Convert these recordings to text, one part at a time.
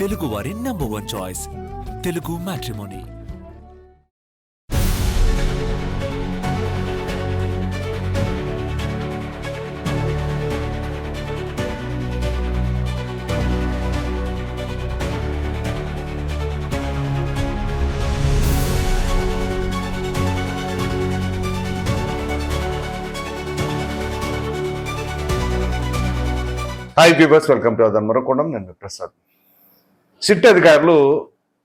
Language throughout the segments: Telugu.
తెలుగు వారి number one choice Telugu matrimony hi peepers welcome to అదన్ మరొకొండం నేను ప్రసాద్ సిట్ అధికారులు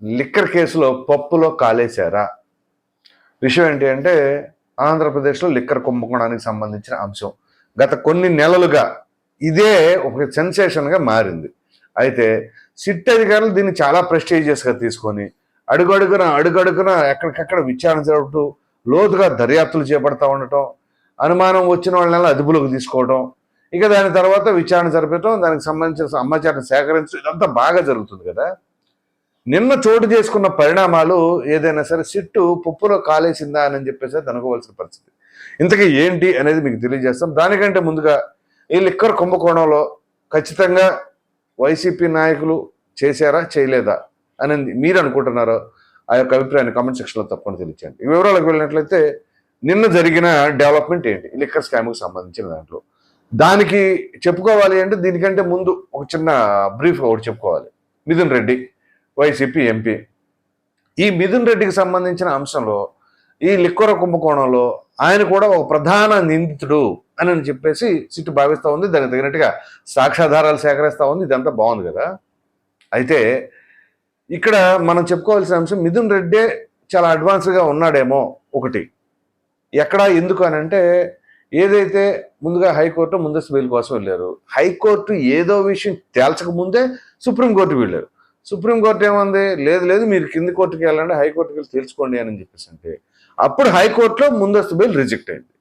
లిక్కర్ కేసులో పప్పులో కాలేశారా? విషయం ఏంటి అంటే ఆంధ్రప్రదేశ్లో లిక్కర్ కుంభకోణానికి సంబంధించిన అంశం. గత కొన్ని నెలలుగా ఇదే ఒక సెన్సేషన్గా మారింది. అయితే సిట్ అధికారులు దీన్ని చాలా ప్రెస్టీజియస్గా తీసుకొని అడుగడుగున అడుగడుగున ఎక్కడికక్కడ విచారణ జరుపుతూ లోతుగా దర్యాప్తులు చేపడతా ఉండటం అనుమానం వచ్చిన వాళ్ళని అదుపులోకి తీసుకోవడం ఇక దాని తర్వాత విచారణ జరపడం దానికి సంబంధించిన సమాచారం సేకరించడం ఇదంతా బాగా జరుగుతుంది కదా. నిన్న చోటు చేసుకున్న పరిణామాలు ఏదైనా సరే సిట్టు పుప్పులో కాలేసిందా అని చెప్పేసి అనుకోవాల్సిన పరిస్థితి. ఇంతకీ ఏంటి అనేది మీకు తెలియజేస్తాం. దానికంటే ముందుగా ఈ లిక్కర్ కుంభకోణంలో ఖచ్చితంగా వైసీపీ నాయకులు చేశారా చేయలేదా అని మీరు అనుకుంటున్నారో ఆ యొక్క అభిప్రాయాన్ని కామెంట్ సెక్షన్లో తప్పకుండా తెలియచేయండి. ఈ వివరాలకు వెళ్ళినట్లయితే నిన్న జరిగిన డెవలప్మెంట్ ఏంటి? లిక్కర్ స్కామ్కి సంబంధించిన దాంట్లో. దానికి చెప్పుకోవాలి అంటే దీనికంటే ముందు ఒక చిన్న బ్రీఫ్ ఒకటి చెప్పుకోవాలి. Mithun Reddy YCP MP. ఈ మిథున్ రెడ్డికి సంబంధించిన అంశంలో ఈ లిక్కర కుంభకోణంలో ఆయన కూడా ఒక ప్రధాన నిందితుడు అని అని చెప్పేసి సిట్టు భావిస్తూ ఉంది. దానికి తగినట్టుగా సాక్ష్యాధారాలు సేకరిస్తూ ఉంది. ఇదంతా బాగుంది కదా. అయితే ఇక్కడ మనం చెప్పుకోవాల్సిన అంశం మిథున్ రెడ్డే చాలా అడ్వాన్స్గా ఉన్నాడేమో ఒకటి. ఎక్కడ ఎందుకు అని అంటే ఏదైతే ముందుగా హైకోర్టు ముందస్తు బెయిల్ కోసం వెళ్ళారు హైకోర్టు ఏదో విషయం తేల్చక ముందే సుప్రీంకోర్టు వెళ్ళారు. సుప్రీంకోర్టు ఏమంది? లేదు లేదు మీరు కింది కోర్టుకి వెళ్ళండి హైకోర్టుకి వెళ్ళి తెలుసుకోండి అని చెప్పేసి అంటే అప్పుడు హైకోర్టులో ముందస్తు బెయిల్ రిజెక్ట్ అయింది.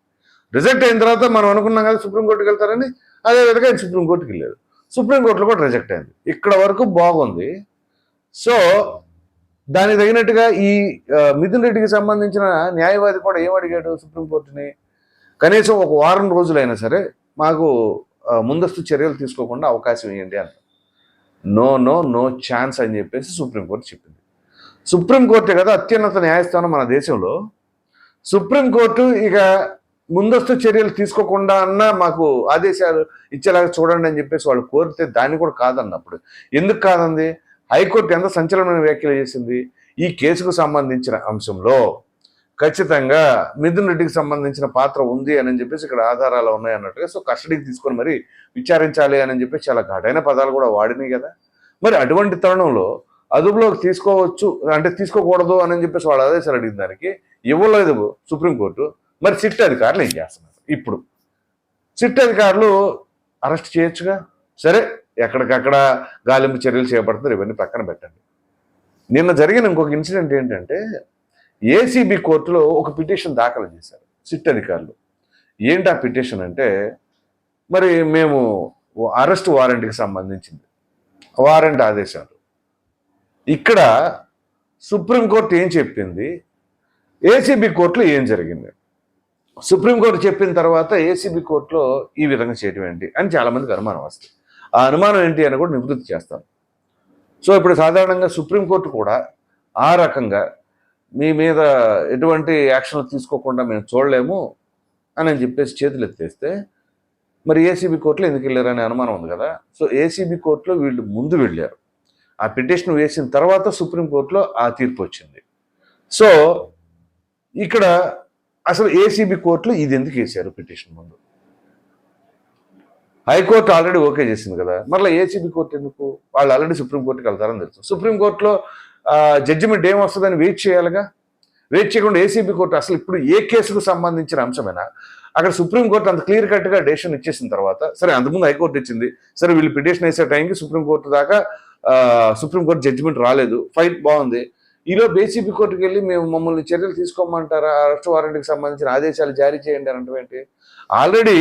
రిజెక్ట్ అయిన తర్వాత మనం అనుకున్నాం కదా సుప్రీంకోర్టుకి వెళ్తారని అదే విధంగా ఆయన సుప్రీంకోర్టుకి వెళ్ళారు. సుప్రీంకోర్టులో కూడా రిజెక్ట్ అయింది. ఇక్కడ వరకు బాగుంది. సో దానికి తగినట్టుగా ఈ మిథున్ రెడ్డికి సంబంధించిన న్యాయవాది కూడా ఏమడిగాడు సుప్రీంకోర్టుని కనీసం ఒక వారం రోజులైనా సరే మాకు ముందస్తు చర్యలు తీసుకోకుండా అవకాశం ఇవ్వండి అంట నో నో నో ఛాన్స్ అని చెప్పేసి సుప్రీంకోర్టు చెప్పింది. సుప్రీంకోర్టే కదా అత్యున్నత న్యాయస్థానం మన దేశంలో. సుప్రీంకోర్టు ఇక ముందస్తు చర్యలు తీసుకోకుండా అన్న మాకు ఆదేశాలు ఇచ్చేలాగా చూడండి అని చెప్పేసి వాళ్ళు కోరితే దాన్ని కూడా కాదన్నప్పుడు. ఎందుకు కాదంది? హైకోర్టు ఎంత సంచలనమైన వ్యాఖ్యలు చేసింది? ఈ కేసుకు సంబంధించిన అంశంలో ఖచ్చితంగా మిథున్ రెడ్డికి సంబంధించిన పాత్ర ఉంది అని చెప్పేసి ఇక్కడ ఆధారాలు ఉన్నాయి అన్నట్టుగా సో కస్టడీకి తీసుకొని మరి విచారించాలి అని చెప్పేసి చాలా ఘటైన పదాలు కూడా వాడినాయి కదా. మరి అటువంటి తరుణంలో అదుపులోకి తీసుకోవచ్చు అంటే తీసుకోకూడదు అని చెప్పేసి వాడు ఆదేశాలు అడిగిన దానికి ఇవ్వలేదు సుప్రీంకోర్టు. మరి సిట్ అధికారులు ఏం చేస్తున్నారు? ఇప్పుడు సిట్ అధికారులు అరెస్ట్ చేయొచ్చుగా? సరే ఎక్కడికక్కడ గాలింపు చర్యలు చేపడుతున్నారు ఇవన్నీ పక్కన పెట్టండి. నిన్న జరిగిన ఇంకొక ఇన్సిడెంట్ ఏంటంటే ఏసీబీ కోర్టులో ఒక పిటిషన్ దాఖలు చేశారు సిట్ అధికారులు. ఏంటి ఆ పిటిషన్ అంటే మరి మేము అరెస్ట్ వారెంట్కి సంబంధించింది. వారెంట్ ఆదేశాలు. ఇక్కడ సుప్రీంకోర్టు ఏం చెప్పింది? ఏసీబీ కోర్టులో ఏం జరిగింది? సుప్రీంకోర్టు చెప్పిన తర్వాత ఏసీబీ కోర్టులో ఈ విధంగా చేయటం ఏంటి అని చాలామందికి అనుమానం వస్తుంది. ఆ అనుమానం ఏంటి అని కూడా నివృత్తి చేస్తాను సో ఇప్పుడు సాధారణంగా సుప్రీంకోర్టు కూడా ఆ రకంగా మీ మీద ఎటువంటి యాక్షన్ తీసుకోకుండా మేము చూడలేము అని అని చెప్పేసి చేతులు ఎత్తేస్తే మరి ఏసీబీ కోర్టులో ఎందుకు వెళ్ళారనే అనుమానం ఉంది కదా. సో ఏసీబీ కోర్టులో వీళ్ళు ముందు వెళ్ళారు. ఆ పిటిషన్ వేసిన తర్వాత సుప్రీంకోర్టులో ఆ తీర్పు వచ్చింది. సో ఇక్కడ అసలు ఏసీబీ కోర్టులో ఇది ఎందుకు వేశారు పిటిషన్ ముందు? హైకోర్టు ఆల్రెడీ ఓకే చేసింది కదా. మరలా ఏసీబీ కోర్టు ఎందుకు? వాళ్ళు ఆల్రెడీ సుప్రీంకోర్టుకి వెళ్తారని తెలుసు. సుప్రీంకోర్టులో జడ్జిమెంట్ ఏమొస్తుందని వెయిట్ చేయాలిగా? వెయిట్ చేయకుండా ఏసీబీ కోర్టు అసలు ఇప్పుడు ఏ కేసుకు సంబంధించిన అంశమైనా అక్కడ సుప్రీంకోర్టు అంత క్లియర్ కట్గా డెసిషన్ ఇచ్చేసిన తర్వాత సరే అంతకుముందు హైకోర్టు ఇచ్చింది సరే వీళ్ళు పిటిషన్ వేసే టైంకి సుప్రీంకోర్టు దాకా సుప్రీంకోర్టు జడ్జిమెంట్ రాలేదు ఫైట్ బాగుంది. ఈలో ఏసీబీ కోర్టుకి వెళ్ళి మేము మమ్మల్ని చర్యలు తీసుకోమంటారా అరెస్ట్ వారెంట్కి సంబంధించిన ఆదేశాలు జారీ చేయండి అంటే ఏంటి ఆల్రెడీ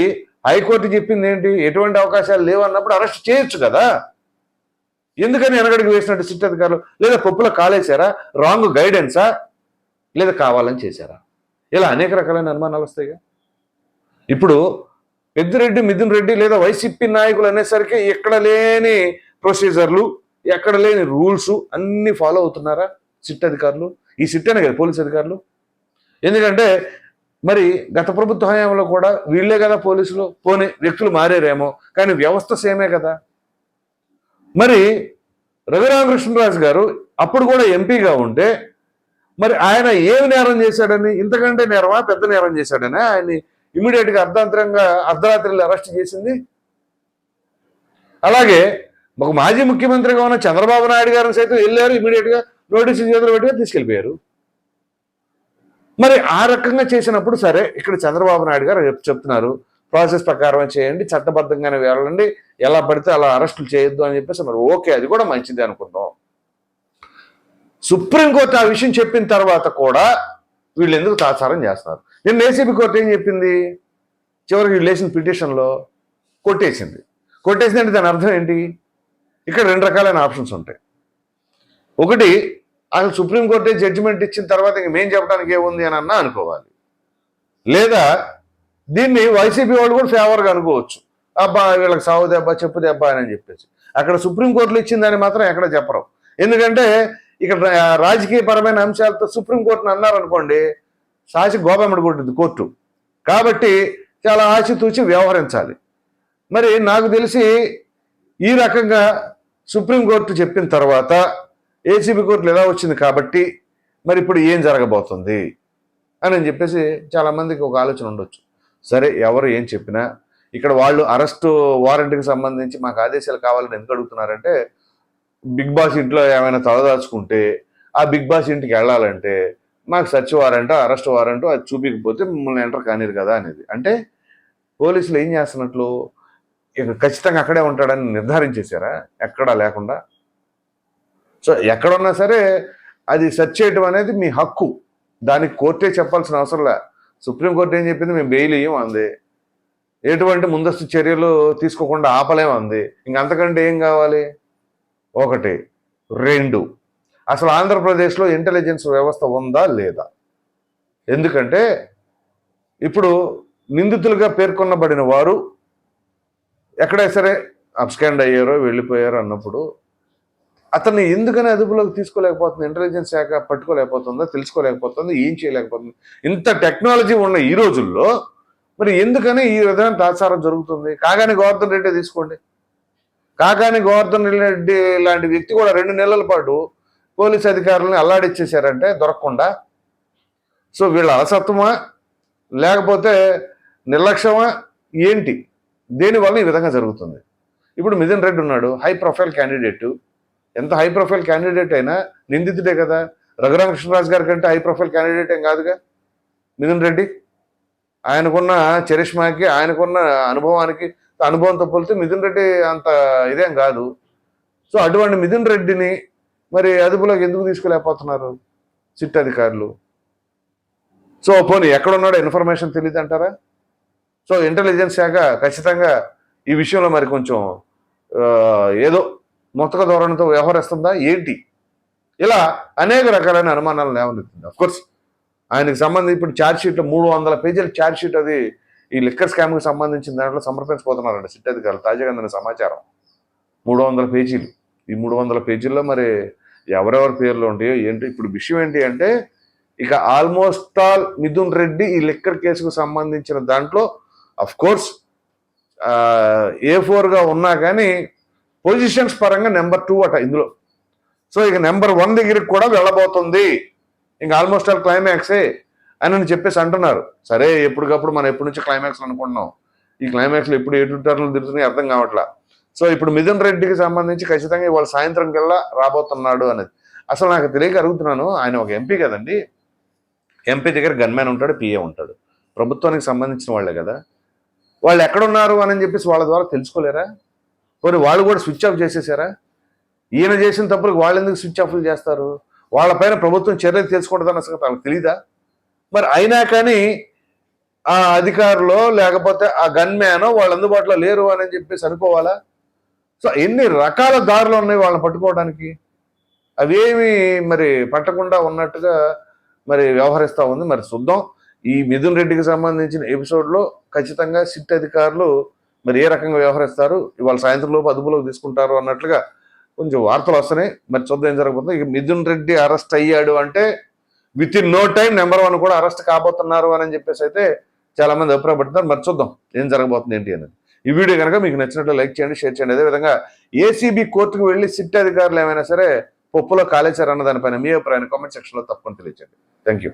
హైకోర్టు చెప్పింది ఏంటి? ఎటువంటి అవకాశాలు లేవు అన్నప్పుడు అరెస్ట్ చేయొచ్చు కదా? ఎందుకని వెనకడికి వేసినట్టు సిట్ అధికారులు? లేదా పప్పులో కాలేశారా? రాంగ్ గైడెన్సా? లేదా కావాలని చేశారా? ఇలా అనేక రకాలైన అనుమానాలు వస్తాయిగా. ఇప్పుడు పెద్దిరెడ్డి మిథున్ రెడ్డి లేదా వైసీపీ నాయకులు అనేసరికి ఎక్కడ లేని ప్రొసీజర్లు ఎక్కడ లేని రూల్స్ అన్నీ ఫాలో అవుతున్నారా సిట్ అధికారులు? ఈ సిట్ అనే కదా పోలీస్ అధికారులు? ఎందుకంటే మరి గత ప్రభుత్వ హయాంలో కూడా వీళ్ళే కదా పోలీసులు? పోనీ వ్యక్తులు మారారేమో కానీ వ్యవస్థ సేమే కదా. మరి రఘురామకృష్ణరాజు గారు అప్పుడు కూడా ఎంపీగా ఉంటే మరి ఆయన ఏమి నేరం చేశాడని ఇంతకంటే నేరమా పెద్ద నేరం చేశాడని ఆయన్ని ఇమీడియట్గా అర్ధాంతరంగా అర్ధరాత్రిలో అరెస్ట్ చేసింది. అలాగే ఒక మాజీ ముఖ్యమంత్రిగా ఉన్న చంద్రబాబు నాయుడు గారిని సైతం వెళ్ళారు ఇమీడియట్గా నోటీసులు చేతులు పెట్టుగా తీసుకెళ్ళిపోయారు. మరి ఆ రకంగా చేసినప్పుడు సరే ఇక్కడ చంద్రబాబు నాయుడు గారు చెప్తున్నారు ప్రాసెస్ ప్రకారం చేయండి చట్టబద్ధంగానే వెళ్ళండి ఎలా పడితే అలా అరెస్టులు చేయొద్దు అని చెప్పేసి మరి ఓకే అది కూడా మంచిది అనుకుందాం సుప్రీంకోర్టు ఆ విషయం చెప్పిన తర్వాత కూడా వీళ్ళు ఎందుకు తాత్సారం చేస్తున్నారు? నిన్న ఏసీబీ కోర్టు ఏం చెప్పింది? చివరికి వీళ్ళు వేసిన పిటిషన్లో కొట్టేసింది. కొట్టేసిందంటే దాని అర్థం ఏంటి? ఇక్కడ రెండు రకాలైన ఆప్షన్స్ ఉంటాయి. ఒకటి అసలు సుప్రీంకోర్టే జడ్జిమెంట్ ఇచ్చిన తర్వాత ఇంక మేం చెప్పడానికి ఏముంది అని అన్నా అనుకోవాలి. లేదా దీన్ని వైసీపీ వాళ్ళు కూడా ఫేవర్గా అనుకోవచ్చు. అబ్బా వీళ్ళకి సావు దెబ్బ చెప్పు దెబ్బ అని చెప్పేసి. అక్కడ సుప్రీంకోర్టులు ఇచ్చిందని మాత్రం ఎక్కడ చెప్పరు. ఎందుకంటే ఇక్కడ రాజకీయపరమైన అంశాలతో సుప్రీంకోర్టును అన్నారనుకోండి సాచి గోపమ్మడి కొట్టింది కోర్టు. కాబట్టి చాలా ఆచితూచి వ్యవహరించాలి. మరి నాకు తెలిసి ఈ రకంగా సుప్రీంకోర్టు చెప్పిన తర్వాత ఏసీబీ కోర్టులు ఎలా వచ్చింది కాబట్టి మరి ఇప్పుడు ఏం జరగబోతుంది అని అని చెప్పేసి చాలామందికి ఒక ఆలోచన ఉండొచ్చు. సరే ఎవరు ఏం చెప్పినా ఇక్కడ వాళ్ళు అరెస్టు వారెంట్కి సంబంధించి మాకు ఆదేశాలు కావాలని ఎందుకు అడుగుతున్నారంటే బిగ్ బాస్ ఇంట్లో ఏమైనా తలదాచుకుంటే ఆ బిగ్ బాస్ ఇంటికి వెళ్ళాలంటే మాకు సర్చ్ వారెంట్ అరెస్ట్ వారెంట్ అది చూపించకపోతే మిమ్మల్ని ఎంటర్ కానిరు కదా అనేది. అంటే పోలీసులు ఏం చేస్తున్నట్లు? ఇక ఖచ్చితంగా అక్కడే ఉంటాడని నిర్ధారించేశారా? ఎక్కడా లేకుండా? సో ఎక్కడున్నా సరే అది సెర్చ్ చేయడం అనేది మీ హక్కు. దానికి కోర్టే చెప్పాల్సిన అవసరం లే. సుప్రీంకోర్టు ఏం చెప్పింది? మేము బెయిల్ ఇయ్యం అంది. ఎటువంటి ముందస్తు చర్యలు తీసుకోకుండా ఆపలేము ఇంకంతకంటే ఇంక అంతకంటే ఏం కావాలి? ఒకటి. రెండు. అసలు ఆంధ్రప్రదేశ్లో ఇంటెలిజెన్స్ వ్యవస్థ ఉందా లేదా? ఎందుకంటే ఇప్పుడు నిందితులుగా పేర్కొనబడిన వారు ఎక్కడైనా సరే అబ్స్కాండ్ అయ్యారో వెళ్ళిపోయారో అన్నప్పుడు అతన్ని ఎందుకని అదుపులోకి తీసుకోలేకపోతుంది? ఇంటెలిజెన్స్ శాఖ పట్టుకోలేకపోతుందో? తెలుసుకోలేకపోతుందో? ఏం చేయలేకపోతుంది? ఇంత టెక్నాలజీ ఉన్న ఈ రోజుల్లో మరి ఎందుకని ఈ విధమైన తాత్సారం జరుగుతుంది? కాగాని గోవర్ధన్ రెడ్డి తీసుకోండి. కాకాని గోవర్ధన్ రెడ్డి లాంటి వ్యక్తి కూడా రెండు నెలల పాటు పోలీస్ అధికారులను అల్లాడిచ్చేసారంటే దొరకకుండా. సో వీళ్ళ అలసత్వమా? లేకపోతే నిర్లక్ష్యమా? ఏంటి? దేనివల్ల ఈ విధంగా జరుగుతుంది? ఇప్పుడు మిథున్ రెడ్డి ఉన్నాడు హై ప్రొఫైల్ క్యాండిడేట్ ఎంత హై ప్రొఫైల్ క్యాండిడేట్ అయినా నిందితుడే కదా. రఘురామకృష్ణరాజు గారి కంటే హై ప్రొఫైల్ క్యాండిడేట్ ఏం కాదుగా? మిథున్ రెడ్డి? ఆయనకున్న చరిష్మాకి ఆయనకున్న అనుభవానికి అనుభవంతో పోలితే మిథున్ రెడ్డి అంత ఇదేం కాదు. సో అటువంటి మిథున్ రెడ్డిని మరి అదుపులోకి ఎందుకు తీసుకోలేకపోతున్నారు సిట్ అధికారులు? సో పోనీ ఎక్కడున్నాడో ఇన్ఫర్మేషన్ తెలియదు అంటారా? సో ఇంటెలిజెన్స్ శాఖ ఖచ్చితంగా ఈ విషయంలో మరి కొంచెం ఏదో మొత్తక ధోరణితో వ్యవహరిస్తుందా? ఏంటి? ఇలా అనేక రకాలైన అనుమానాలు లేవనెత్తింది అఫ్కోర్స్ ఆయనకు ఆయనకి సంబంధించి ఇప్పుడు ఛార్జ్షీట్లో మూడు వందల పేజీల ఛార్జ్షీట్ అది ఈ లిక్కర్ స్కామ్కి సంబంధించిన దాంట్లో సమర్పించబోతున్నారండి సిట్ అధికారులు. తాజాగా అందిన సమాచారం. మూడు వందల పేజీలు. ఈ మూడు వందల పేజీల్లో మరి ఎవరెవరి పేర్లు ఉంటాయో ఏంటి? ఇప్పుడు విషయం ఏంటి అంటే ఇక ఆల్మోస్ట్ ఆల్ మిథున్ రెడ్డి ఈ లిక్కర్ కేసుకు సంబంధించిన దాంట్లో అఫ్ కోర్స్ ఏ ఫోర్గా ఉన్నా కానీ పొజిషన్స్ పరంగా నెంబర్ టూ అట ఇందులో. సో ఇక నెంబర్ వన్ దగ్గరికి కూడా వెళ్ళబోతుంది. ఇంకా ఆల్మోస్ట్ ఆల్ క్లైమాక్సే అని అని చెప్పేసి అంటున్నారు. సరే ఎప్పటికప్పుడు మనం ఎప్పటి నుంచి క్లైమాక్స్ అనుకుంటున్నాం? ఈ క్లైమాక్స్లో ఎప్పుడు ఎటు టర్న్లు తిరుగుతున్నాయి అర్థం కావట్లా. సో ఇప్పుడు మిథున్ రెడ్డికి సంబంధించి ఖచ్చితంగా ఇవాళ సాయంత్రం కల్లా రాబోతున్నాడు అనేది. అసలు నాకు తెలియక అడుగుతున్నాను. ఆయన ఒక ఎంపీ కదండి. ఎంపీ దగ్గర గన్మ్యాన్ ఉంటాడు పిఏ ఉంటాడు. ప్రభుత్వానికి సంబంధించిన వాళ్ళే కదా. వాళ్ళు ఎక్కడున్నారు అని చెప్పేసి వాళ్ళ ద్వారా తెలుసుకోలేరా? మరి వాళ్ళు కూడా స్విచ్ ఆఫ్ చేసేసారా? ఈయన చేసిన తప్పులకు వాళ్ళు ఎందుకు స్విచ్ ఆఫ్లు చేస్తారు? వాళ్ళపైన ప్రభుత్వం చర్యలు తెలుసుకుంటుందన్న సంగతి వాళ్ళకి తెలీదా? మరి అయినా కానీ ఆ అధికారులు లేకపోతే ఆ గన్ మ్యాన్ వాళ్ళు అందుబాటులో లేరు అని చెప్పేసి అనుకోవాలా? సో ఎన్ని రకాల దారులు ఉన్నాయి వాళ్ళని పట్టుకోవడానికి? అవేమి మరి పట్టకుండా ఉన్నట్టుగా మరి వ్యవహరిస్తూ ఉంది. మరి చూద్దాం. ఈ మిథున్ రెడ్డికి సంబంధించిన ఎపిసోడ్లో ఖచ్చితంగా సిట్ అధికారులు మరి ఏ రకంగా వ్యవహరిస్తారు? ఇవాళ సాయంత్రం లోపు అదుపులోకి తీసుకుంటారు అన్నట్లుగా కొంచెం వార్తలు వస్తున్నాయి. మరి చూద్దాం ఏం జరగబోతుంది. ఇక మిథున్ రెడ్డి అరెస్ట్ అయ్యాడు అంటే within no time number one కూడా అరెస్ట్ కాబోతున్నారు అని చెప్పేసి అయితే చాలా మంది అభిప్రాయపడుతున్నారు. మరి చూద్దాం ఏం జరగబోతుంది ఏంటి అనేది. ఈ వీడియో కనుక మీకు నచ్చినట్లు లైక్ చేయండి షేర్ చేయండి. అదేవిధంగా ఏసీబీ కోర్టుకు వెళ్ళి సిట్ అధికారులు ఏమైనా సరే పప్పులో కాలేశారన్న దానిపైన మీ అభిప్రాయాన్ని కామెంట్ సెక్షన్లో తప్పకుండా తెలియజేయండి థ్యాంక్ యూ